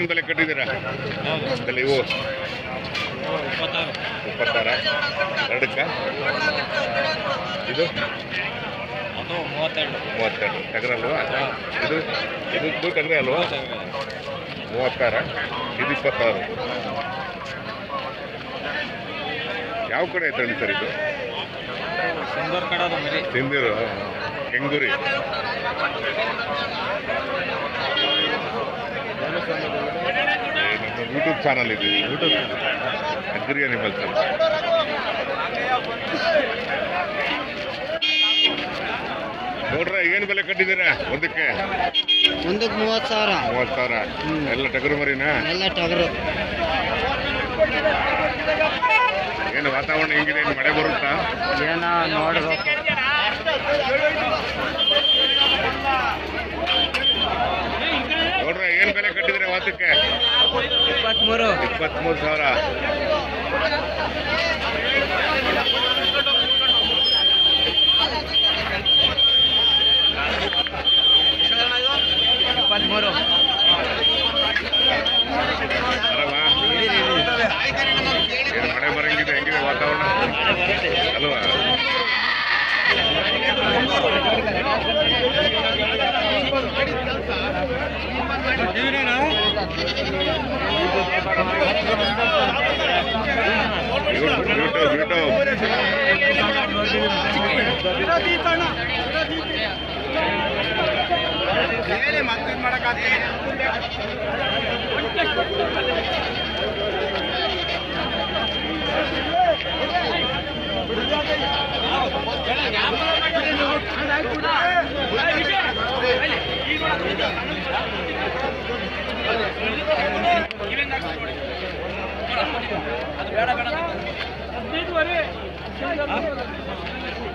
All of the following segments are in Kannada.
ಏನು ಬೆಲೆ ಕಟ್ಟಿದ್ದೀರಾ? ಬೆಲೆ ಇವು. ಇಪ್ಪತ್ತಾರು. ಎರಡಕ್ಕ? ಇದು? ಮೂವತ್ತೆರಡು. ಮೂವತ್ತೆರಡು ಟಗರಲ್ವಾ ಇದು ಇದು ಟಗರೆ ಅಲ್ವಾ? ಮೂವತ್ತಾರ. ಇದು ಇಪ್ಪತ್ತಾರು. ಯಾವ ಕಡೆ ಐತಂడి ಸರ್ ಇದು? ಸುಂದರ್ ಕಡೆ ಅದು ಮರಿ ತಿಂದಿರು ಕೆಂಗೂರಿ ನಮ್ಮ ಯೂಟ್ಯೂಬ್ ಚಾನಲ್ ಇದೆ. ಯೂಟ್ಯೂಬ್ ಅಗ್ರಿ ಅನಿಮಲ್ ನೋಡ್ರಾ ನೋಡ್ರ ಏನು ಬೆಲೆ ಕಟ್ಟಿದ್ದೀರಾ ಒಂದಕ್ಕೆ? ಒಂದಕ್ಕೆ ಮೂವತ್ತು ಸಾವಿರ. ಮೂವತ್ತು ಸಾವಿರ. ಎಲ್ಲ ಟಗರು ಮರಿನಾ? ಎಲ್ಲ ಟಗರು. ಏನು ವಾತಾವರಣ ಹೆಂಗಿದೆ? ಏನು ಮಳೆ ಬರುತ್ತಾ? ಏನ ನೋಡ್ಬೇಕು. ನೋಡ್ರ ಏನು ವಾತಕ್ಕೆ ಇಪ್ಪತ್ತ್ಮೂರು ಇಪ್ಪತ್ತ್ಮೂರು ಸಾವಿರ. ಹೇಳಿ ಮತ್ತೆ ಇದು ಮಾಡೋಕ್ಕಾಗ್ತದೆ ಅದು ಬೇಡ ಬೇಡ ಹದಿನೈದುವರೆ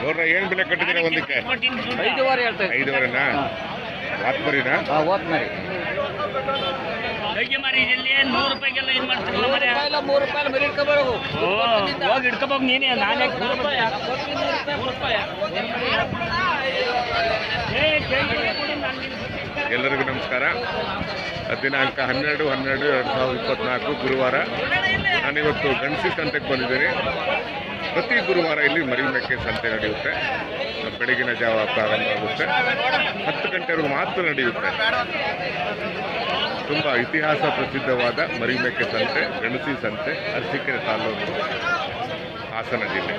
ನೋಡ್ರ ಏನು ಬೆಲೆ ಕಟ್ಟಿದ್ದೀರಾ ಒಂದಕ್ಕೆ? ಐದುವರೆ ಐದುವರೆನಾ? ವಾತ್ಮರಿನಾ ಹೇಗೆ ಮಾರಿ ಇಲ್ಲಿ ನೂರು ರೂಪಾಯಿಗೆಲ್ಲ ಇದು ಮಾಡ್ತಿರಲ್ಲ ಮರೆ ಇಲ್ಲ ಮೂರು ರೂಪಾಯಿ ಮರಿ ಇಟ್ಕೊಬರೋದು ಓ ಹೋಗಿ ಹಿಡ್ಕೊಬೇಕು ನೀನೇ ನಾನೇ ಏ ಕೇಳಿ ಎಲ್ಲರಿಗೂ ನಮಸ್ಕಾರ. ದಿನಾಂಕ ಹನ್ನೆರಡು ಹನ್ನೆರಡು ಎರಡು ಸಾವಿರದ ಇಪ್ಪತ್ನಾಲ್ಕು ಗುರುವಾರ. ನಾನಿವತ್ತು ಗಣಸಿ ಸಂತೆಗೆ ಬಂದಿದ್ದೀನಿ. ಪ್ರತಿ ಗುರುವಾರ ಇಲ್ಲಿ ಮರಿಮೆಕ್ಕೆ ಸಂತೆ ನಡೆಯುತ್ತೆ. ಬೆಳಗಿನ ಜಾವ ಪ್ರಾರಂಭ ಆಗುತ್ತೆ. ಹತ್ತು ಗಂಟೆವರೆಗೂ ಮಾತ್ರ ನಡೆಯುತ್ತೆ. ತುಂಬ ಇತಿಹಾಸ ಪ್ರಸಿದ್ಧವಾದ ಮರಿಮೆಕ್ಕೆ ಸಂತೆ, ಗಣಸಿ ಸಂತೆ, ಅರಸೀಕೆರೆ ತಾಲೂಕು ಹಾಸನ ಜಿಲ್ಲೆ.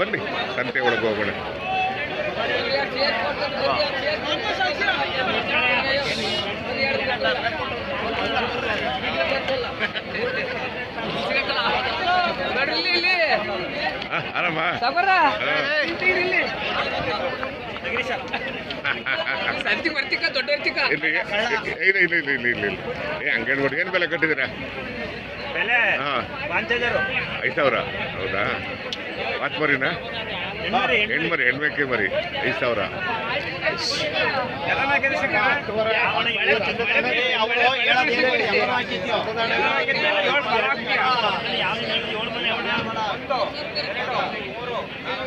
ಬನ್ನಿ, ಸಂತೆ ಒಳಗೆ ಹೋಗೋಣ. ಆರಾಮ. ಸಂತಿ ಬರ್ತಿಕ ದೊಡ್ಡ ಇರ್ತಿಕ? ಇಲ್ಲಿ ಇಲ್ಲ ಇಲ್ಲ ಇಲ್ಲ ಇಲ್ಲ ಇಲ್ಲ. ಏ ಏನು ಬೆಲೆ ಕಟ್ಟಿದ್ದೀರಾ? ಬೆಲೆ ಹಾಂ. ಐದು ಸಾವಿರ? ಹೌದಾ? ಮಾತು ಮರಿನಾ ಹೆಣ್ಮರಿ ಹೆಣ್ಮೇಕೆ ಬರಿ ಐದು ಸಾವಿರ.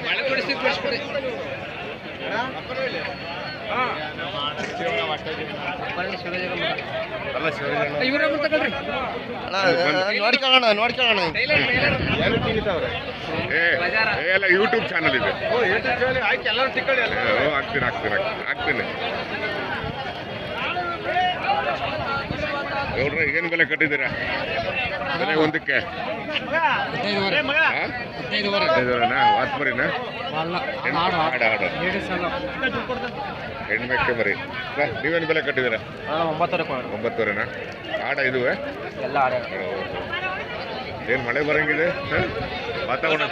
ಮಳೆ ಕೊಡಿಸಿ ಕೊಡಿಸ್ಬಿಡಿ ಏ ಎಲ್ಲ ಯೂಟ್ಯೂಬ್ ಚಾನಲ್ ಇದೆ ಹಾಕ್ತೀನಿ ಹಾಕ್ತೀನಿ ಹಾಕ್ತೀನಿ ನೋಡ್ರಿ ಏನು ಬೆಲೆ ಕಟ್ಟಿದ್ದೀರಾ? ಬೆಲೆ ಒಂದಕ್ಕೆ. ಹದಿನೈದುವರೆನಾ? ಹೆಣ್ಮೆಕ್ಕೆ ಬರೀ. ಬಾ, ನೀವೇನು ಬೆಲೆ ಕಟ್ಟಿದ್ದೀರಾ? ಒಂಬತ್ತುವರೆನಾ? ಆಡ ಇದುವೆ? ಎಲ್ಲ ಏನು ಮಳೆ ಬರಂಗಿದೆ? ವಾತಾವರಣ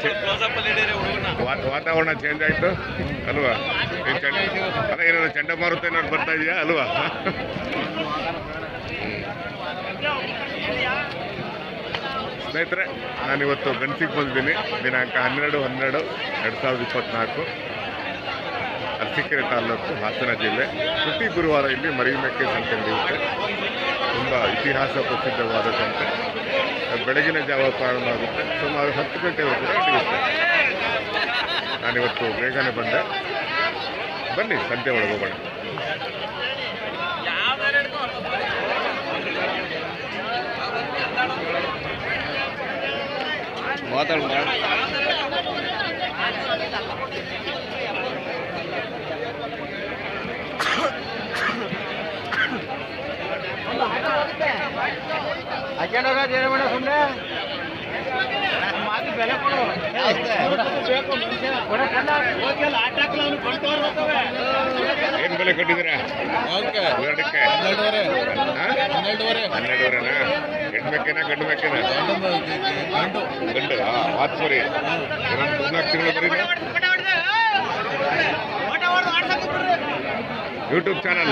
ವಾತಾವರಣ ಚೇಂಜ್ ಆಯ್ತು? ಅಲ್ವಾ? ಏನಾದ್ರು ಚಂಡಮಾರುತ ಏನಾದ್ರು ಬರ್ತಾ ಇದೆಯಾ? ಅಲ್ವಾ? ಸ್ನೇಹಿತರೆ, ನಾನಿವತ್ತು ಗಂಟಿಗೆ ಬಂದಿದ್ದೀನಿ. ದಿನಾಂಕ ಹನ್ನೆರಡು ಹನ್ನೆರಡು ಎರಡು ಸಾವಿರದ ಇಪ್ಪತ್ತ್ನಾಲ್ಕು ಅರಸೀಕೆರೆ ತಾಲೂಕು ಹಾಸನ ಜಿಲ್ಲೆ. ಪ್ರತಿ ಗುರುವಾರ ಇಲ್ಲಿ ಮರಿಮೇಕೆ ಸಂತೆ ನಡೆಯುತ್ತೆ. ತುಂಬ ಇತಿಹಾಸ ಪ್ರಸಿದ್ಧವಾದ ಸಂತೆ. ಬೆಳಗಿನ ಜಾವ ಪ್ರಾರಂಭ ಆಗುತ್ತೆ. ಸುಮಾರು ಹತ್ತು ಗಂಟೆವರೆಗೂ ನಡೆಯುತ್ತೆ. ನಾನಿವತ್ತು ಬೇಗನೆ ಬಂದೆ. ಬನ್ನಿ, ಸಂತೆ ಒಳಗೆ ಹೋಗೋಣ ಮಾತಾಡು ಹಾಕ್ಯಂಡೋಗ ಜೇನ ಮಾಡ ಸುಮ್ಮನೆ ಏನು ಬೆಲೆ ಕಟ್ಟಿದ್ದೀರಾ? ಎರಡಕ್ಕೆ ಹನ್ನೆರಡುವರೆನಾ? ಹೆಣ್ಮೆಕ್ಕೆನಾ ಗಂಡು ಮೆಕ್ಕೆನಾ? ಗಂಡು ಇನ್ನೊಂದು ಮೂರ್ನಾಲ್ಕು ತಿಂಗಳು ಬರೀ ಯೂಟ್ಯೂಬ್ ಚಾನಲ್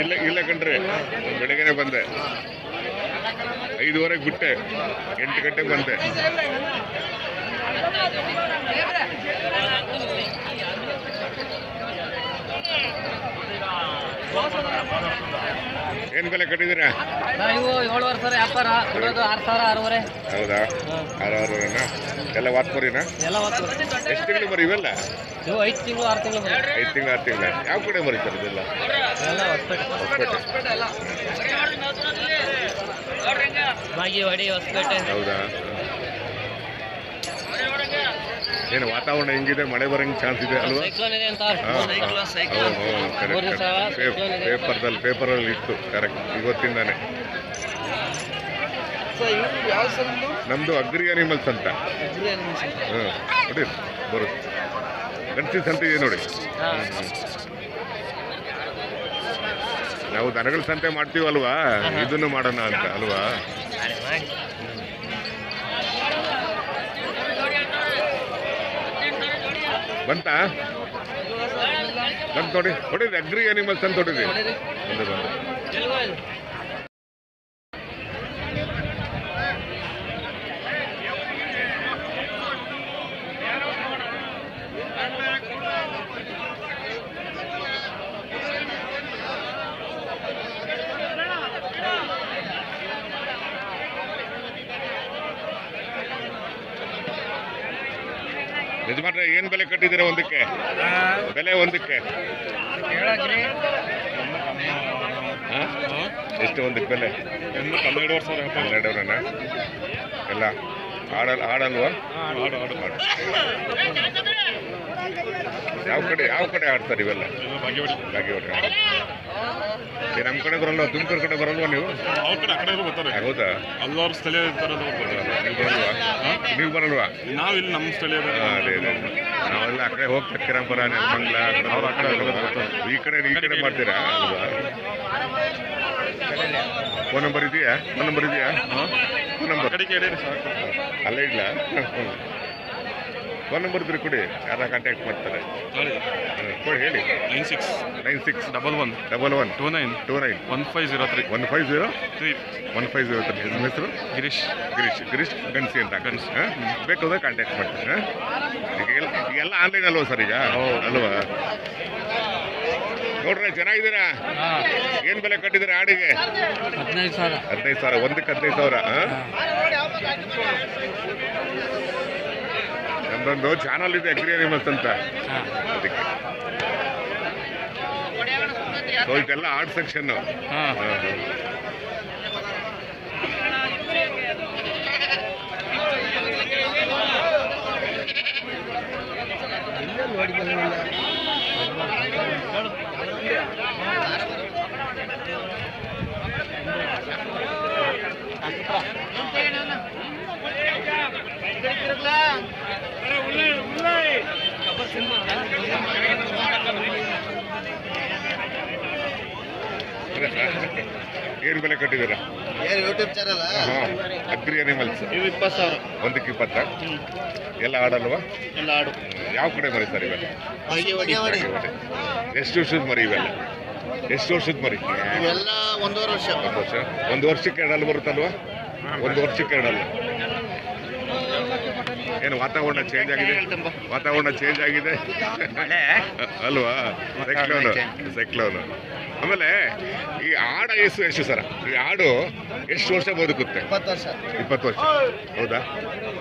ಇಲ್ಲ ಇಲ್ಲ ಕಣ್ರಿ. ಬೆಳಗ್ಗೆನೆ ಬಂದೆ. ಐದುವರೆಗೆ ಬಿಟ್ಟೆ. ಎಂಟು ಗಂಟೆಗೆ ಬಂದೆ. ಏನ್ ಬೆಲೆ ಕಟ್ಟಿದ್ದೀರಾ ಇವು ಏಳುವರೆ ಸಾವಿರ ವ್ಯಾಪಾರ ಕೊಡೋದು ಆರು ಸಾವಿರ ಆರೂವರೆ. ಹೌದಾ? ಆರು ಆರೂವರೆನಾ? ಎಲ್ಲ ವಾತ್ಮರಿನಾ ಎಲ್ಲ ಹೊತ್ತು ಎಷ್ಟು ತಿಂಗಳು ಮರಿ ಇವೆಲ್ಲ? ಇವು ಐದು ತಿಂಗಳು ಆರು ತಿಂಗಳು ಬರುತ್ತೆ ಐದು ತಿಂಗಳು ಆರು ತಿಂಗಳ. ಯಾವ ಕಡೆ ಮರಿತಾರೆ ಇದೆಲ್ಲ? ಎಲ್ಲ ಹೊಸಪೇಟೆ. ಹೊಸಪೇಟೆ. ಬಾಗಿವಾಡಿ ಹೊಸಪೇಟೆ. ಹೌದಾ? ಏನು ವಾತಾವರಣ ಹೆಂಗಿದೆ? ಮಳೆ ಬರೋಂಗೆ ಚಾನ್ಸ್ ಇದೆ ಅಲ್ವಾ. ಪೇಪರ್ದಲ್ಲಿ ಪೇಪರಲ್ಲಿ ಇತ್ತು ಕರೆಕ್ಟ್ ಇವತ್ತಿಂದಾನೆ. ನಮ್ದು? ಅಗ್ರಿ ಅನಿಮಲ್ಸ್ ಅಂತ. ಹ್ಮ್ ನೋಡಿ ಬರುತ್ತೆ. ಗಣಸಿ ಸಂತೆ ಇದೆ ನೋಡಿ. ನಾವು ದನಗಳ ಸಂತೆ ಮಾಡ್ತೀವಲ್ವಾ? ಇದನ್ನು ಮಾಡೋಣ ಅಂತ ಅಲ್ವಾ? ಬಂತಾ? ಬಂತು ನೋಡಿ ಹೊಡಿರಿ ಅಗ್ರಿ ಅನಿಮಲ್ಸ್ ಅಂತ ಹೊಡಿರಿ. ಬಂದೆ. ಯಜಮಾನ್ರೆ ಏನ್ ಬೆಲೆ ಕಟ್ಟಿದ್ದೀರಾ ಒಂದಕ್ಕೆ? ಬೆಲೆ ಒಂದಕ್ಕೆ? ಎಷ್ಟು ಒಂದಕ್ಕೆ ಬೆಲೆ? ಹನ್ನೆರಡುವರೆ ಸಾವಿರ ಹನ್ನೆರಡುವರೆನಾ? ಎಲ್ಲ. ಆಡಲ್ ಹಾಡಲ್ವಾ? ಆಡು ಯಾವ ಕಡೆ ಯಾವ ಕಡೆ ಆಡ್ತಾರೆ ಇವೆಲ್ಲ? ಬಾಗೇವಾಡಿ. ನಮ್ಮ ಕಡೆ ಬರಲ್ವಾ? ತುಮಕೂರು ಕಡೆ ಬರಲ್ವ ನೀವು? ಅವ್ರ ಕಡೆ ಆ ಕಡೆ ಬರ್ತಾರೆ. ಹೌದಾ? ಹಲವಾರು ಸ್ಥಳೀಯ ನೀವು ಬರಲ್ವಾ? ನೀವು ಬರಲ್ವಾ? ನಾವು ಇಲ್ಲಿ ನಮ್ಮ ಸ್ಥಳೀಯ ಹಾ, ಅದೇ ಅದೇ. ನಾವೆಲ್ಲ ಆ ಕಡೆ ಹೋಗ್ತಾರೆ ಕಿರಂಪುರ ನಿರ್ಮಂಗ್ಲ ಆ ಕಡೆ ಅವ್ರು ಆ ಕಡೆ ಈ ಕಡೆ ಈ ಕಡೆ ಮಾಡ್ತೀರಾ? ಅಲ್ವಾ? ಫೋನ್ ನಂಬರ್ ಇದೆಯಾ? ಫೋನ್ ನಂಬರ್ ಇದೆಯಾ? Phone number. ಅಲ್ಲ ಇಡ್ಲಾ? ಫೋನ್ ನಂಬರ್ ಇದ್ರೆ ಕೊಡಿ ಯಾರ ಕಾಂಟ್ಯಾಕ್ಟ್ ಮಾಡ್ತಾರೆ. ಕೊಡಿ ಹೇಳಿ. Nine six. Nine six. Double one. Double one. Two nine. Two nine. One five zero three. One five zero? Three. One five zero three. ನಿಮ್ಮ ಹೆಸರು? ಗಿರೀಶ್. ಗಿರೀಶ್. ಗಿರೀಶ್ ಗನ್ಸಿ ಅಂತ ಗನ್ಸಿ. ಹಾಂ? ಬೇಕಾದ್ರೆ ಕಾಂಟ್ಯಾಕ್ಟ್ ಮಾಡ್ತೀನಿ. ಹಾಂ? ಈಗ ಎಲ್ಲ ಆನ್ಲೈನ್ ಅಲ್ವಾ ಸರ್ ಈಗ? ಅಲ್ವಾ? ನೋಡ್ರೆ ಚೆನ್ನಾಗಿದ್ದೀರಾ ಏನ್ ಬೆಲೆ ಕಟ್ಟಿದಿರ ಆಡಿಗೆ? ಹದಿನೈದು ಸಾವಿರ. ಒಂದಕ್ಕೆ ಹದಿನೈದು ಸಾವಿರ ನಮ್ದೊಂದು ಚಾನಲ್ ಇದೆ ಅಗ್ರಿ ಅನಿಮಲ್ಸ್ ಅಂತ. ಅದಕ್ಕೆ. ಸೊ ಇದೆಲ್ಲ ಆರ್ಟ್ ಸೆಕ್ಷನ್ ಹಾಂ ಹಾಂ. ಏನ್ ಬೆಲೆ ಕಟ್ಟಿದ್ದೀರಾ? ಏನು ಯೂಟ್ಯೂಬ್ ಚಾನಲ್ ಹಾಂ ಅಗ್ರಿ ಅನಿಮಲ್ಸ್ ಇವು ಇಪ್ಪತ್ತು ಸಾವಿರ. ಒಂದಕ್ಕೆ ಇಪ್ಪತ್ತ? ಎಲ್ಲ ಆಡಲ್ವಾ ಎಲ್ಲ ಆಡು ಯಾವ ಕಡೆ ಮರಿ ಸರ್ ಇವೆಲ್ಲ? ಎಷ್ಟು ವರ್ಷದ ಮರಿ ಇವೆಲ್ಲ? ಎಷ್ಟು ವರ್ಷದ ಮರಿ? ಇವೆಲ್ಲ ಒಂದೂವರೆ ವರ್ಷ. ಒಂದು ವರ್ಷ? ಒಂದು ವರ್ಷಕ್ಕೆ ಎರಡಲ್ಲಿ ಬರುತ್ತಲ್ವಾ? ಒಂದು ವರ್ಷಕ್ಕೆ ಎರಡಲ್ಲ. ಏನು ವಾತಾವರಣ ಚೇಂಜ್ ಆಗಿದೆ? ವಾತಾವರಣ ಚೇಂಜ್ ಆಗಿದೆ? ಅಲ್ವಾ? ಸೈಕ್ಲೋನು ಸೈಕ್ಲೋನು ಆಮೇಲೆ ಈ ಆಡ ಎಷ್ಟು ಎಷ್ಟು ಸರ? ಈ ಆಡು ಎಷ್ಟು ವರ್ಷ ಬದುಕುತ್ತೆ? ಇಪ್ಪತ್ತು ವರ್ಷ. ಹೌದಾ?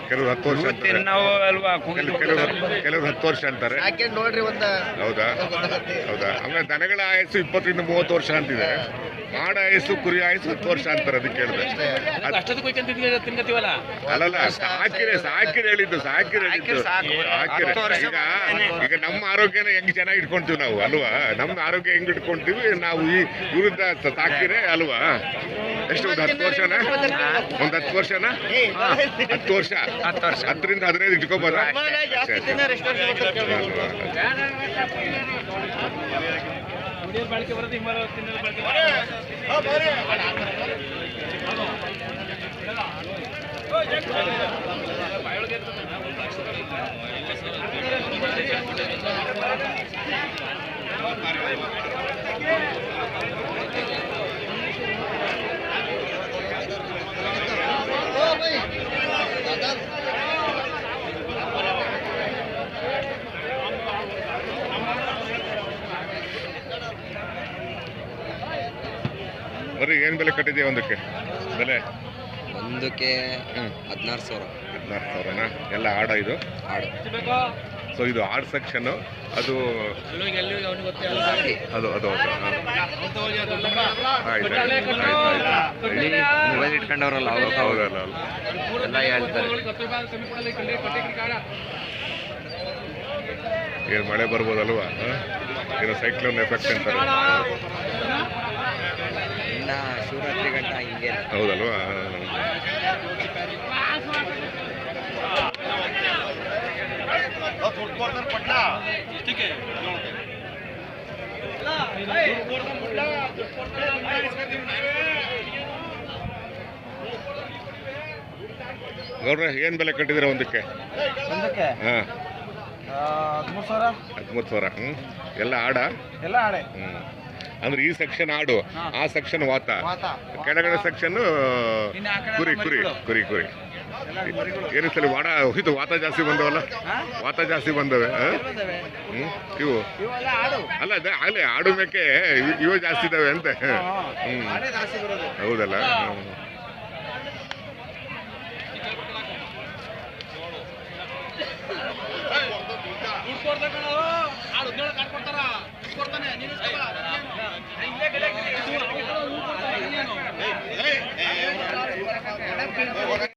ಕೆಲವರು ಹತ್ತು ವರ್ಷ ಕೆಲವರು ಕೆಲವರು ಹತ್ತು ವರ್ಷ ಅಂತಾರೆ. ಹಾಕ್ಯಂಡ್ ನೋಡ್ರಿ ಒಂದ ಹೌದಾ? ಹೌದಾ? ಆಮೇಲೆ ದನಗಳ ಆಯಸ್ಸು ಇಪ್ಪತ್ತರಿಂದ ಮೂವತ್ತು ವರ್ಷ ಅಂತಿದೆ. ಆಡ ಆಯಸ್ಸು ಕುರಿ ಆಯಸ್ಸು ಹತ್ತು ವರ್ಷ ಅಂತಾರೆ ಅದಕ್ಕೆ ಹೇಳಿದೆ ಅಲ್ಲಲ್ಲ ಸಾಕಿರೆ ಸಾಕಿರೆ ಹೇಳಿದ್ದು ಸಾಕಿರೆ ಹೇಳಿದ್ದು. ಸಾಕಿರೆ ಈಗ ಈಗ ನಮ್ಮ ಆರೋಗ್ಯನ ಹೆಂಗ್ ಚೆನ್ನಾಗಿ ಇಟ್ಕೊಂತೀವಿ ನಾವು ಅಲ್ವಾ? ನಮ್ಮ ಆರೋಗ್ಯ ಹೆಂಗ್ ಇಟ್ಕೊಂತೀವಿ ನಾವು ಈ ವಿರುದ್ಧ ತಾಕಿರೆ ಅಲ್ವಾ? ಎಷ್ಟು ಒಂದು ಹತ್ತು ವರ್ಷನ? ಒಂದು ಹತ್ತು ವರ್ಷನ? ಹತ್ತು ವರ್ಷ? ಹತ್ತರಿಂದ ಹದಿನೈದು ಇಟ್ಕೋಬೋದ? ಬರೀ ಏನ್ ಬೆಲೆ ಕಟ್ಟಿದ್ಯಾ ಒಂದಕ್ಕೆ? ಬೆಲೆ? ಒಂದಕ್ಕೆ ಹದಿನಾರು ಸಾವಿರ. ಹದಿನಾರು ಸಾವಿರನಾ? ಎಲ್ಲ ಆಡ ಇದು? ಆಡು ಸೊ ಇದು ಆರ್ಟ್ ಸೆಕ್ಷನ್ ಅದು ಅದು ಅದು. ಮೊಬೈಲ್ ಇಟ್ಕೊಂಡವ್ರಲ್ಲ ಅವಾಗ ಹೌದಲ್ಲ ಅಲ್ಲ ಎಲ್ಲ ಹೇಳ್ತಾರೆ. ಏನು ಮಳೆ ಬರ್ಬೋದಲ್ವಾ? ಏನೋ ಸೈಕ್ಲೋನ್ ಎಫೆಕ್ಟ್ ಅಂತಾರೆ. ಇನ್ನ ಶಿವರಾತ್ರಿ ಏನ್ ಗೌಡ್ರೆ ಬೆಲೆ ಕಟ್ಟಿದ್ದೀರಾ ಒಂದಕ್ಕೆ? ಒಂದಕ್ಕೆ? ಹಾಂ. ಹದಿಮೂರು ಸಾವಿರ? ಹದಿಮೂರು ಸಾವಿರ ಹ್ಞೂ ಎಲ್ಲ ಆಡ? ಎಲ್ಲ ಆಡೆ. ಹ್ಞೂ ಅಂದ್ರೆ ಈ ಸೆಕ್ಷನ್ ಆಡು ಆ ಸೆಕ್ಷನ್ ವಾತ. ವಾತ. ಕೆಳಗಡೆ ಸೆಕ್ಷನ್ ಕುರಿ ಕುರಿ ಕುರಿ ಕುರಿ. ಏನು ಸರಿ ವಾಡ ಹೋಯ್ತು ವಾತ ಜಾಸ್ತಿ ಬಂದವಲ್ಲ ವಾತ ಜಾಸ್ತಿ ಬಂದವೆ ಇವು ಅಲ್ಲ ಅದೇ ಆಗಲೇ ಆಡು ಮೇಕೆ ಇವು ಜಾಸ್ತಿ ಇದ್ದಾವೆ ಅಂತೆ ಹೌದಲ್ಲ